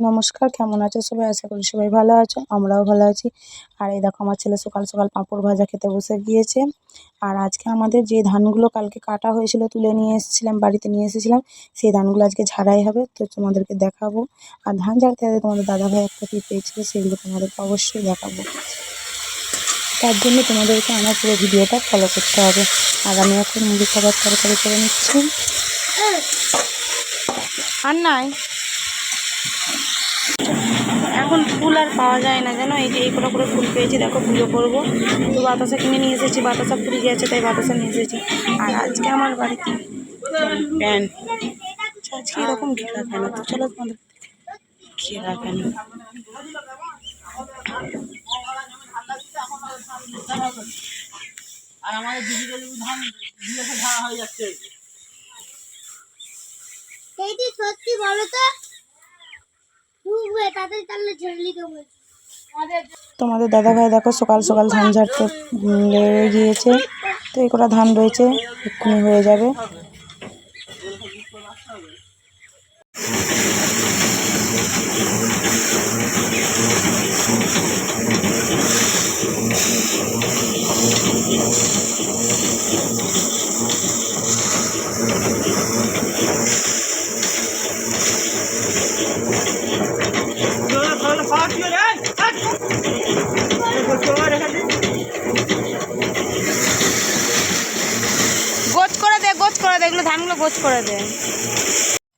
নমস্কার, কেমন আছো সবাই? আশা করি সবাই ভালো আছো, আমরাও ভালো আছি। আর এই দেখো, আমার ছেলে সকাল সকাল পাঁপড় ভাজা খেতে বসে গিয়েছে। আর আজকে আমাদের যে ধানগুলো কালকে কাটা হয়েছিল, তুলে নিয়ে এসেছিলাম, বাড়িতে নিয়ে এসেছিলাম, সেই ধানগুলো আজকে ঝাড়াই হবে, তো তোমাদেরকে দেখাবো। আর ধান ঝাড়তে হবে তোমাদের দাদাভাই একটা কী পেয়েছিল, সেগুলো তোমাদেরকে অবশ্যই দেখাবো। তার জন্য তোমাদেরকে আমার পুরো ভিডিওটা ফলো করতে হবে। আর আমি এখন মুড়ি খাবার তরকারি করে নিচ্ছি। আর নাই। এখন ফুল আর পাওয়া যায় না জানো? এই যে এই কটা করে ফুল পেয়েছি দেখো পুজো করব। তো বাতাসা কিনে নিয়ে এসেছি বাতাসা ফুল গেছে তাই বাতাসা নিয়ে এসেছি। আর আজকে আমার বাড়িতে প্যান আজকে এরকম ঘেরা কেন? তো চলো তোমাদের ঘেরা কেন? আর আমাদের ডিজিটাল ধান ঝাড়া হয়ে যাচ্ছে। সত্যি বলো তো ঢুকবে দাদা তোমাদের দাদাভাই দেখো সকাল সকাল ধান ঝাড়তে লেগে গিয়েছে। তো এই কটা ধান রয়েছে, এক্ষুনি হয়ে যাবে। গোছ ধানগুলো গোছ করে দে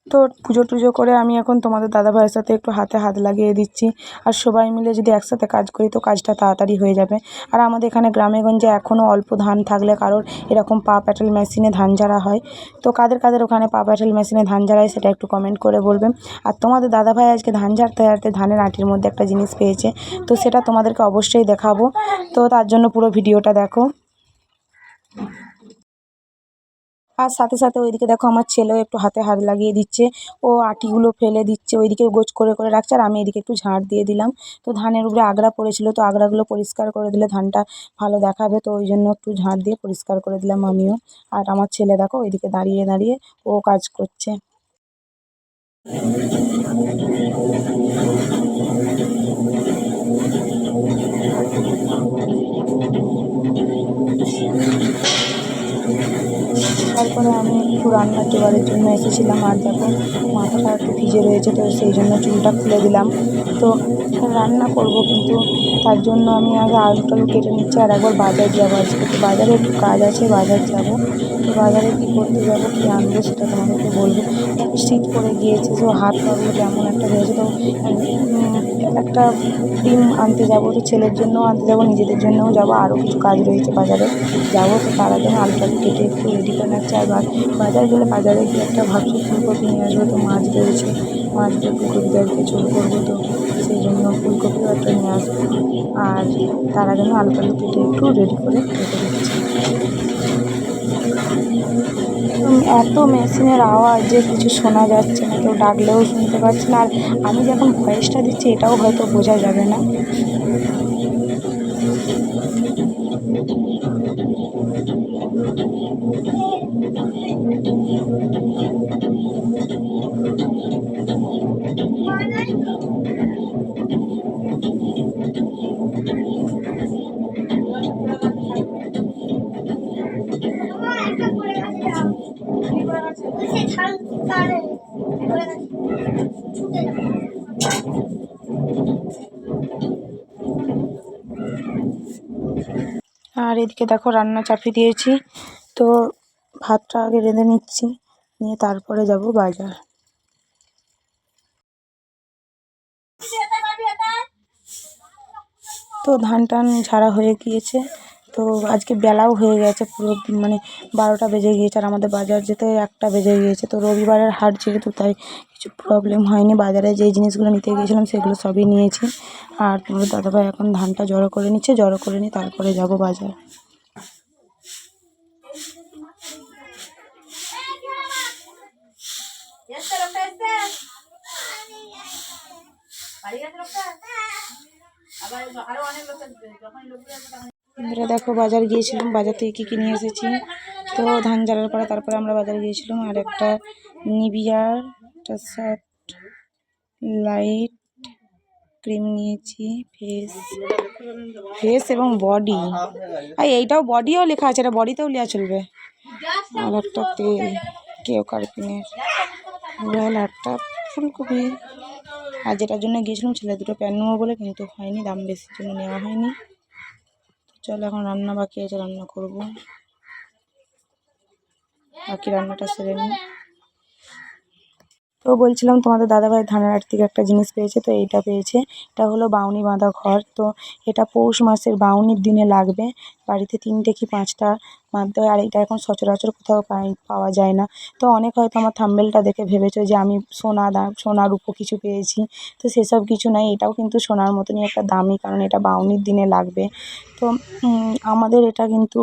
তো পুজো টুজো করে আমি এখন তোমাদের দাদা ভাইয়ের সাথে একটু হাতে হাত লাগিয়ে দিচ্ছি। আর সবাই মিলে যদি একসাথে কাজ করি তো কাজটা তাড়াতাড়ি হয়ে যাবে। আর আমাদের এখানে গ্রামেগঞ্জে এখনও অল্প ধান থাকলে কারোর এরকম পা প্যাটেল মেশিনে ধান ঝাড়া হয়। তো কাদের কাদের ওখানে পা প্যাটেল মেশিনে ধান ঝাড়ায় সেটা একটু কমেন্ট করে বলবেন আর তোমাদের দাদা ভাই আজকে ধান ঝাড়তে ঝাড়তে ধানের আটির মধ্যে একটা জিনিস পেয়েছে। তো সেটা তোমাদেরকে অবশ্যই দেখাবো। তো তার জন্য পুরো ভিডিওটা দেখো। আর সাথে সাথে ওইদিকে দেখো আমার ছেলেও একটু হাতে হাত লাগিয়ে দিচ্ছে। ও আটিগুলো ফেলে দিচ্ছে, ওইদিকে গোছ করে করে রাখছে, আর আমি এদিকে একটু ঝাড় দিয়ে দিলাম। তো ধানের উপরে আগড়া পড়েছিল, তো আগড়াগুলো পরিষ্কার করে দিলে ধানটা ভালো দেখাবে, তো ওই জন্য একটু ঝাড় দিয়ে পরিষ্কার করে দিলাম আমিও। আর আমার ছেলে দেখো ওইদিকে দাঁড়িয়ে দাঁড়িয়ে ও কাজ করছে। তারপরে আমি একটু রান্নার জোগাড়ের জন্য এসেছিলাম আর দেখো মাথাটা একটু ভিজে রয়েছে, তো সেই জন্য চুলটা খুলে দিলাম। তো রান্না করব কিন্তু তার জন্য আমি আগে আলু টালু কেটে নিচ্ছি আর একবার বাজার যাব আজকে। তো বাজারে একটু কাজ আছে, বাজার যাব। তো বাজারে কী করতে যাব, কী আনব সেটা তোমাদেরকে বলব। শীত পড়ে গিয়েছে, তো হাত পাগুলো কেমন একটা হয়েছে, তো একটা ডিম আনতে যাব তো ছেলের জন্যও আনতে যাব, নিজেদের জন্যও যাব। আরও কিছু কাজ রয়েছে বাজারে। যাব তো তার আগে আলু টালু কেটে একটু রেডি করে রাখছি আর বাজার গেলে বাজারে গিয়ে একটা ভাবছি ফুলকপি নিয়ে আসব, তো মাছ রয়েছে মাছ দিয়ে ফুলকপি দিয়ে ঝোল করব তো, সেই জন্য ফুলকপিও একটা নিয়ে আসব। আর তার আমি আলু টালু কেটে একটু রেডি করে রেখে দিচ্ছি। এত মেশিনের আওয়াজ যে কিছু শোনা যাচ্ছে না, কেউ ডাকলেও শুনতে পাচ্ছি না। আর আমি যখন ভয়েসটা দিচ্ছি, এটাও হয়তো বোঝা যাবে না। একটা করে আর এদিকে দেখো রান্না চাপিয়ে দিয়েছি। তো ভাতটা আগে রেঁধে নিচ্ছি, নিয়ে তারপরে যাব বাজার। তো ধান টান ঝাড়া হয়ে গিয়েছে। তো আজকে বেলাও হয়ে গেছে পুরো মানে বারোটা বেজে গিয়েছে আর আমাদের বাজার যেতে একটা বেজে গিয়েছে। তো রবিবারের হাট যেহেতু, তাই কিছু প্রবলেম হয়নি। বাজারে যেই জিনিসগুলো নিতে গিয়েছিলাম সেগুলো সবই নিয়েছি। আর তোমাদের দাদাভাই এখন ধানটা জড়ো করে নিচ্ছে, জড়ো করে নিয়ে তারপরে যাব বাজার। বন্ধুরা দেখো, বাজার গিয়েছিলাম। বাজার থেকে কী কী নিয়ে এসেছি? তো ধান ঝাড়ার পরে তারপরে আমরা বাজার গিয়েছিলাম। আর একটা নিবিয়ার একটা শার্ট লাইট ক্রিম নিয়েছি ফেস ফেস এবং বডি আর এইটাও বডিও লেখা আছে, এটা বডিতেও নেওয়া চলবে। আর একটা তেল কেউ কার্পিনের একটা ফুলকপি। আর যেটার জন্য গিয়েছিলাম ছেলে দুটো প্যান্ট নেব বলে, কিন্তু হয়নি, দাম বেশির জন্য নেওয়া হয়নি। চলো এখন রান্না বাকি আছে, রান্না করব। বাকি রান্নাটা সেরে নিই। তো বলছিলাম তোমাদের দাদাভাই ধানের থেকে একটা জিনিস পেয়েছে, তো এইটা পেয়েছে। এটা হলো বাউনি বাঁধা ঘর তো এটা পৌষ মাসের বাউনির দিনে লাগবে। বাড়িতে তিনটে কি পাঁচটা বাঁধতে হয়, আর এটা এখন সচরাচর কোথাও পাওয়া যায় না। তো অনেক হয়তো আমার থাম্বেলটা দেখে ভেবেছো যে আমি সোনা দা, সোনা রূপো কিছু পেয়েছি, তো সেসব কিছু নাই। এটাও কিন্তু সোনার মতনই একটা দামি, কারণ এটা বাউনির দিনে লাগবে। তো আমাদের এটা কিন্তু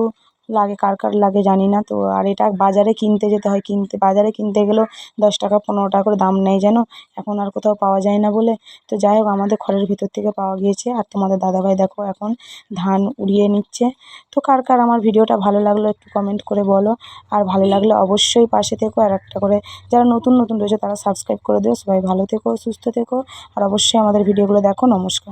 লাগে, কার কার লাগে জানি না। তো আর এটা বাজারে কিনতে যেতে হয়, কিনতে, বাজারে কিনতে গেলেও দশ টাকা, পনেরো টাকা করে দাম নেয় যেন। এখন আর কোথাও পাওয়া যায় না বলে। তো যাই হোক, আমাদের ঘরের ভিতর থেকে পাওয়া গিয়েছে। আর তোমাদের দাদাভাই দেখো এখন ধান উড়িয়ে নিচ্ছে। তো কার কার আমার ভিডিওটা ভালো লাগল একটু কমেন্ট করে বলো। আর ভালো লাগলে অবশ্যই পাশে থেকো। আর একটা করে যারা নতুন নতুন রয়েছে তারা সাবস্ক্রাইব করে দিও। সবাই ভালো থেকো, সুস্থ থেকো। আর অবশ্যই আমাদের ভিডিওগুলো দেখো। নমস্কার।